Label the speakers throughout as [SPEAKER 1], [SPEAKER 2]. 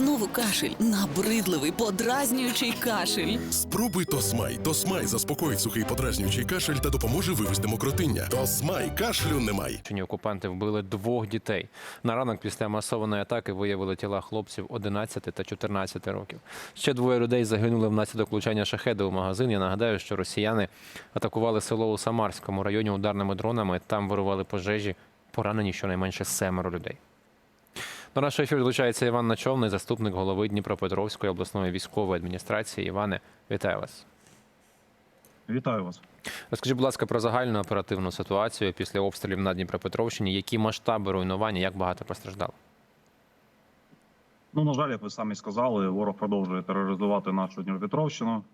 [SPEAKER 1] Знову кашель, набридливий, подразнюючий кашель.
[SPEAKER 2] Спробуй Тосмай. Тосмай заспокоїть сухий подразнюючий кашель та допоможе вивести мокротиння. Тосмай кашлю немає.
[SPEAKER 3] Чині окупанти вбили двох дітей. На ранок після масованої атаки виявили тіла хлопців 11 та 14 років. Ще двоє людей загинули внаслідок влучання шахеди у магазин. Я нагадаю, що росіяни атакували село у Самарському районі ударними дронами. Там вирували пожежі. Поранені щонайменше семеро людей. До нашого ефіру долучається Іван Начовний, заступник голови Дніпропетровської обласної військової адміністрації. Іване, вітаю вас.
[SPEAKER 4] Вітаю вас.
[SPEAKER 3] Розкажіть, будь ласка, про загальну оперативну ситуацію після обстрілів на Дніпропетровщині. Які масштаби руйнування, як багато постраждало?
[SPEAKER 4] Ну на жаль, як ви самі сказали, ворог продовжує тероризувати нашу Дніпропетровщину.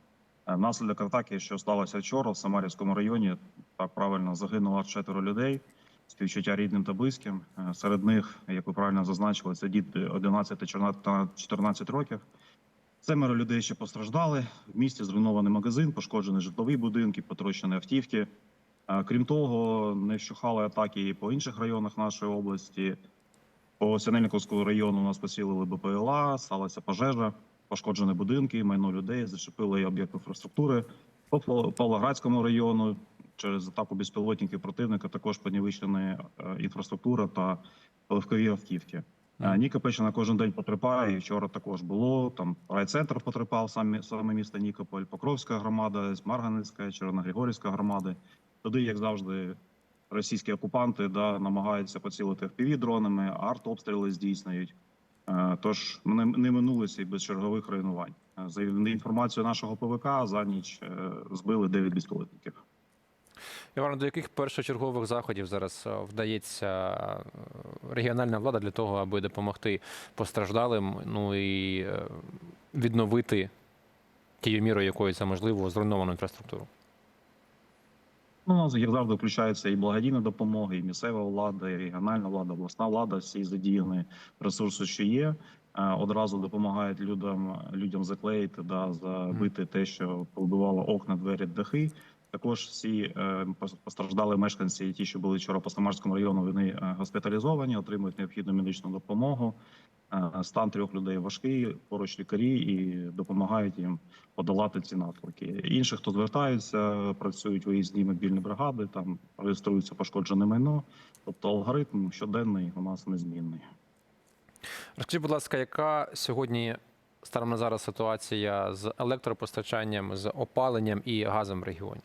[SPEAKER 4] Е, Внаслідок атаки, що сталося вчора в Самарівському районі, так правильно загинуло четверо людей. Співчуття рідним та близьким. Е, Серед них, як ви правильно зазначили, це діти 11 та 14 років. Семеро людей ще постраждали. В місті зруйнований магазин, пошкоджені житлові будинки, потрощені автівки. Е, Крім того, не вщухали атаки і по інших районах нашої області. По Синельниковському району у нас поцілили БПЛА, сталася пожежа, пошкоджені будинки, майно людей, зачепили об'єкт інфраструктури. По Павло- Павлоградському району через атаку безпілотників противника також понівечені е, інфраструктура та легкові автівки.
[SPEAKER 3] Мгм.
[SPEAKER 4] Нікопольщина кожен день потерпає. І вчора також було. Там райцентр потерпав саме, саме місто Нікополь, Покровська громада, Марганецька, Червоногригорівська громади. Туди, як завжди, російські окупанти да, намагаються поцілити впіві дронами, артобстріли здійснюють. Е, Тож не, не минулися і без чергових руйнувань. Е, За інформацією нашого ПВК, за ніч е, збили 9 безпілотників.
[SPEAKER 3] Іван, до яких першочергових заходів зараз е, вдається е, регіональна влада для того, аби допомогти постраждалим, ну і е, відновити тією мірою, якою це можливо, зруйновану інфраструктуру?
[SPEAKER 4] Ну, у нас, як завжди, включається і благодійна допомога, і місцева влада, і регіональна влада, обласна влада. Всі задіяні ресурси, що є. Одразу допомагають людям людям заклеїти, да, забити те, що побивало окна, двері, дахи. Також всі е, постраждали мешканці, ті, що були вчора по Самарському району, вони е, госпіталізовані, отримують необхідну медичну допомогу. Е, Стан трьох людей важкий, поруч лікарі і допомагають їм подолати ці наслідки. Інші, хто звертаються, працюють виїзні мобільні бригади, там реєструється пошкоджене майно. Тобто алгоритм щоденний у нас незмінний.
[SPEAKER 3] Розкажіть, будь ласка, яка сьогодні станом на зараз ситуація з електропостачанням, з опаленням і газом в регіоні?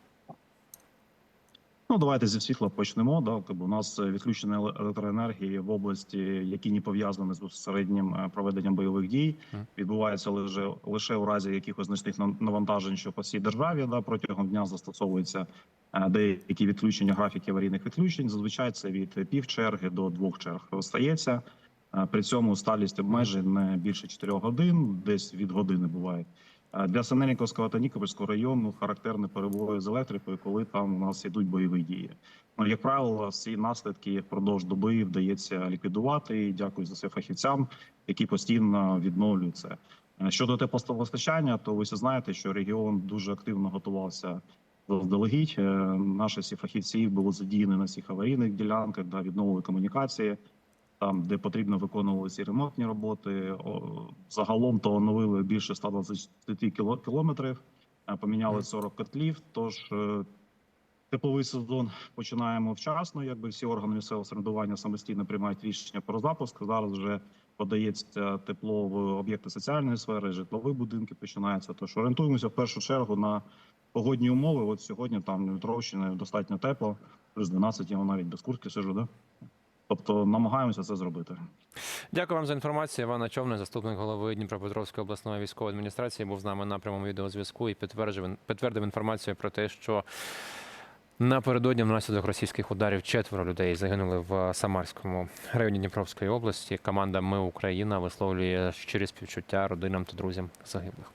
[SPEAKER 4] Ну давайте зі світла почнемо. Да, тобто у нас е, відключення електроенергії в області, які не пов'язані з безпосереднім е, проведенням бойових дій, відбувається лише лише у разі якихось значних нав- навантажень, що по всій державі да протягом дня застосовуються е, деякі відключення графіки аварійних відключень. Зазвичай це від півчерги до двох черг стається. При цьому сталість обмежень не більше 4 годин, десь від години буває. Для Синельниковського та Нікопольського району характерні перебої з електрикою, коли там у нас йдуть бойові дії. Ну, як правило, всі наслідки впродовж доби вдається ліквідувати. І дякую за це фахівцям, які постійно відновлюють це. Е, Щодо теплопостачання, то ви всі знаєте, що регіон дуже активно готувався заздалегідь. Е, Наші всі фахівці були задіяні на всіх аварійних ділянках, да, відновили комунікації. Там, де потрібно виконувалися ремонтні роботи, загалом то оновили більше 120 кіло- кілометрів, е, поміняли 40 котлів. Тож е, тепловий сезон починаємо вчасно. Якби всі органи місцевого самоврядування самостійно приймають рішення про запуск. Зараз вже подається тепло в об'єкти соціальної сфери, житлові будинки починаються. Тож орієнтуємося в першу чергу на погодні умови. От сьогодні там Дмитровщина достатньо тепло, плюс 12, я навіть без куртки сижу. Да? Тобто намагаємося це зробити.
[SPEAKER 3] Дякую вам за інформацію. Іван Начовний, заступник голови Дніпропетровської обласної військової адміністрації, був з нами на прямому відеозв'язку і підтвердив, підтвердив інформацію про те, що напередодні внаслідок російських ударів четверо людей загинули в Самарському районі Дніпровської області. Команда Ми Україна висловлює щирі співчуття родинам та друзям загиблих.